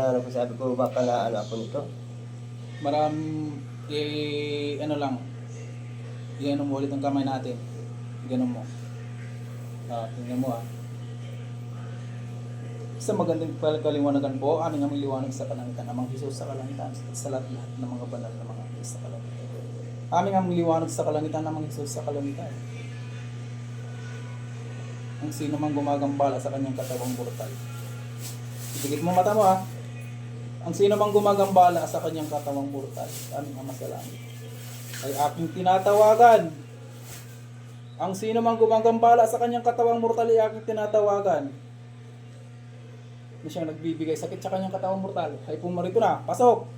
Ano ko sabi ko baka na ano ako nito. Maram, eh, ano lang, i-ano mo ulit ang kamay natin. Ganun mo. Ah, tingnan mo ah. Sa magandang kaliwanagan po, aming aming liwanag sa kalangitan, amang Jesus sa kalangitan, sa lahat lahat ng mga banal na mga Diyos sa kalangitan. Aming aming liwanag sa kalangitan, amang Jesus sa kalangitan. Ang sino mang gumagambala sa kanyang katawang brutal. Itigit mo mata mo ah. Ang sino mang gumagambala sa kanyang katawang mortal, aming ama sa langit, ay aking tinatawagan. Ang sino mang gumagambala sa kanyang katawang mortal ay aking tinatawagan. Na siyang nagbibigay sakit sa kanyang katawang mortal. Ay pumarito na, pasok!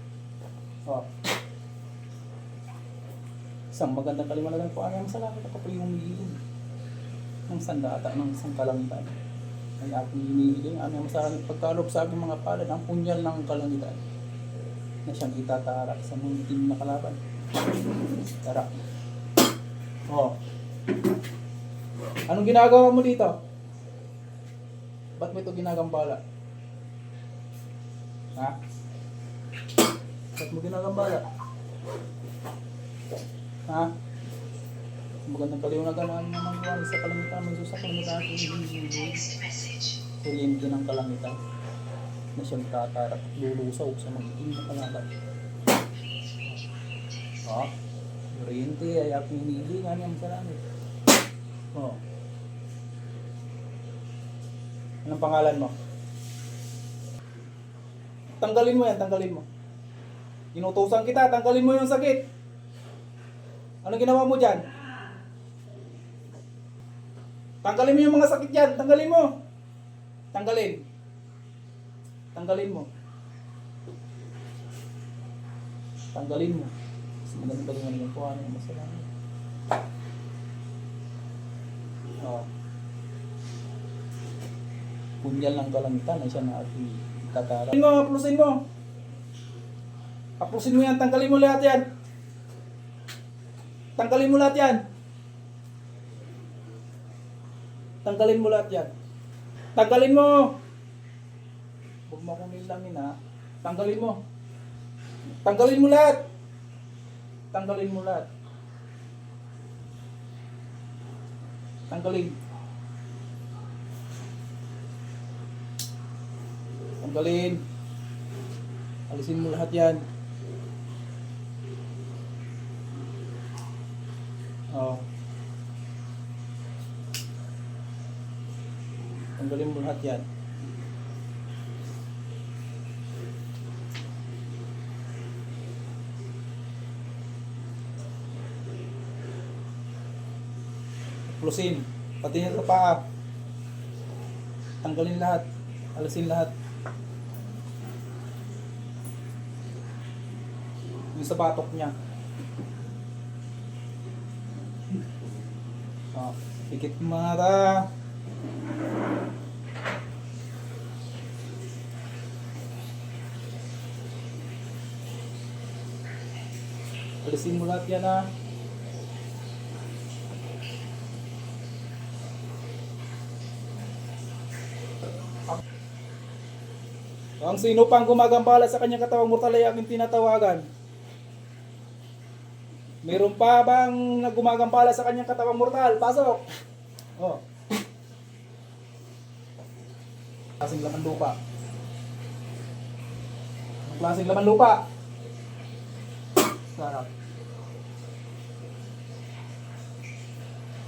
Oh. Isang magandang kaliwanagan po ama sa langit, ako po yung ng sandata ng isang kalangitan ay aking hinihiling aming masasabi pagkaloob sa aking mga palad ang punyal ng kalangitan na siyang itatarak sa itim na kalaban. Tara. Oh. Anong ginagawa mo dito? Ba't mo ito ginagambala? Ha? Ba't mo ginagambala? Ha? Magandang kaliwanagan namin naman gawa sa kalangitan, may sa kalangitan at hinihiling. Kulimpi ng kalangitan na siyang tatarak lulusaw sa magiging na kalaban. Oh, Oriente ay aking hinihiling, ano ang salamat. Oh. Anong pangalan mo? Tanggalin mo yan, tanggalin mo. Inutusan kita, tanggalin mo yung sakit. Ano ginawa mo dyan? Tanggalin mo yung mga sakit dyan, tanggalin mo. Tanggalin. Tanggalin mo. Tanggalin mo. Mas magandang galingan mo po, ano yung masalamat. Oo. Punyal ng kalangitan na siya na ating tatara. Tanggalin mo, aplusin mo. Aplusin mo yan, tanggalin mo lahat yan. Tanggalin mo lahat yan. Tanggalin mo lahat yan. Tanggalin mo! Huwag mo akong nilangin ha. Tanggalin mo. Tanggalin mo lahat. Tanggalin mo lahat. Tanggalin. Tanggalin. Alisin mo lahat yan. Oh. Tanggalin mo lahat yan. Plusin. Pati yung sa paa. Tanggalin lahat. Alisin lahat. Yung sa niya. Oh, pikit mo Alisin mo lahat yan ah. Ang sino pang gumagambala sa kanyang katawang mortal ay aking tinatawagan. Meron pa bang nagumagambala sa kanyang katawang mortal? Pasok! Oh. Klaseng laman lupa. Ang klaseng laman lupa. Sarap.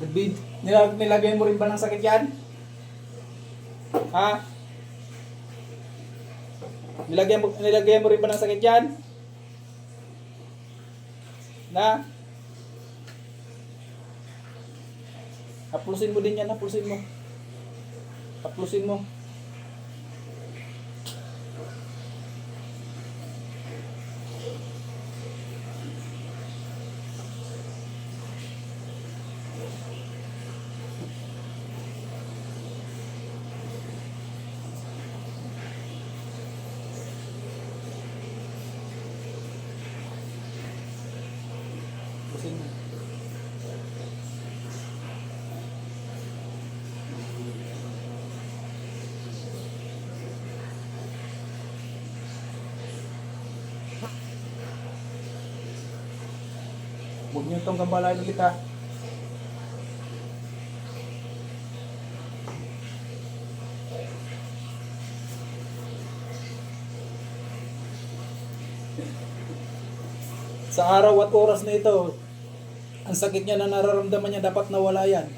Nagbid, nilag, nilagay mo rin ba ng sakit yan? Ha? Nilagyan mo, nilagyan mo rin ba ng sakit yan? Na? Haplusin mo din yan, haplusin mo. Haplusin mo. natin. Huwag niyo itong gambalain ulit. Sa araw at oras na ito, ang sakit niya na nararamdaman niya dapat nawala yan.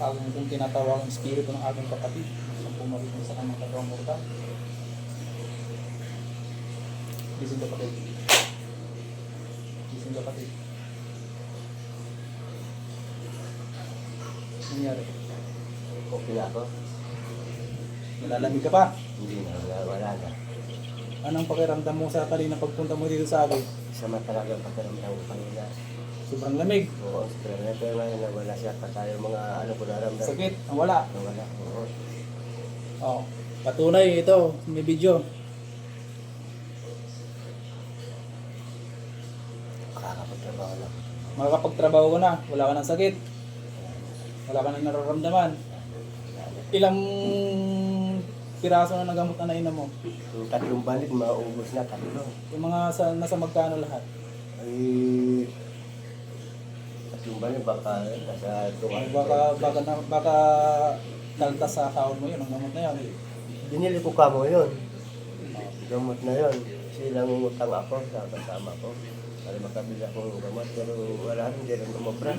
Aking itong tinatawag ang espiritu ng aking kapatid. Ang pumarinig sa kanyang katawang mortal. Gising kapatid. Gising kapatid. Nangyari? Okay na ako. Nalalamig ka pa? Hindi na, wala, wala na. Anong pakiramdam mo sa kanina pagpunta mo dito sa akin? Sama talaga ang pakiramdam ko kanina. Sobrang lamig. Oo, pero pero ngayon na wala siya pa tayo mga ano ko naramdam. Sakit. Ang wala. Wala, oo. Oo. Patunay ito. May video. Makakapagtrabaho na. Makakapagtrabaho ka na. Wala ka ng sakit. Wala ka nang nararamdaman. Ilang piraso na nagamot na nainom mo? Yung tatlong balik, maubos na tatlo. Yung mga sa, nasa magkano lahat? Ay, tatlong balik, baka nasa Ay, baka, baka, na, baka kaltas sa taon mo yun. Ang gamot na yun. Binili ko kamo yun. Gamot na yun. Kasi nangungutang ako sa kasama ko. Para makabili akong gamot. Pero wala rin, hindi rin umobra.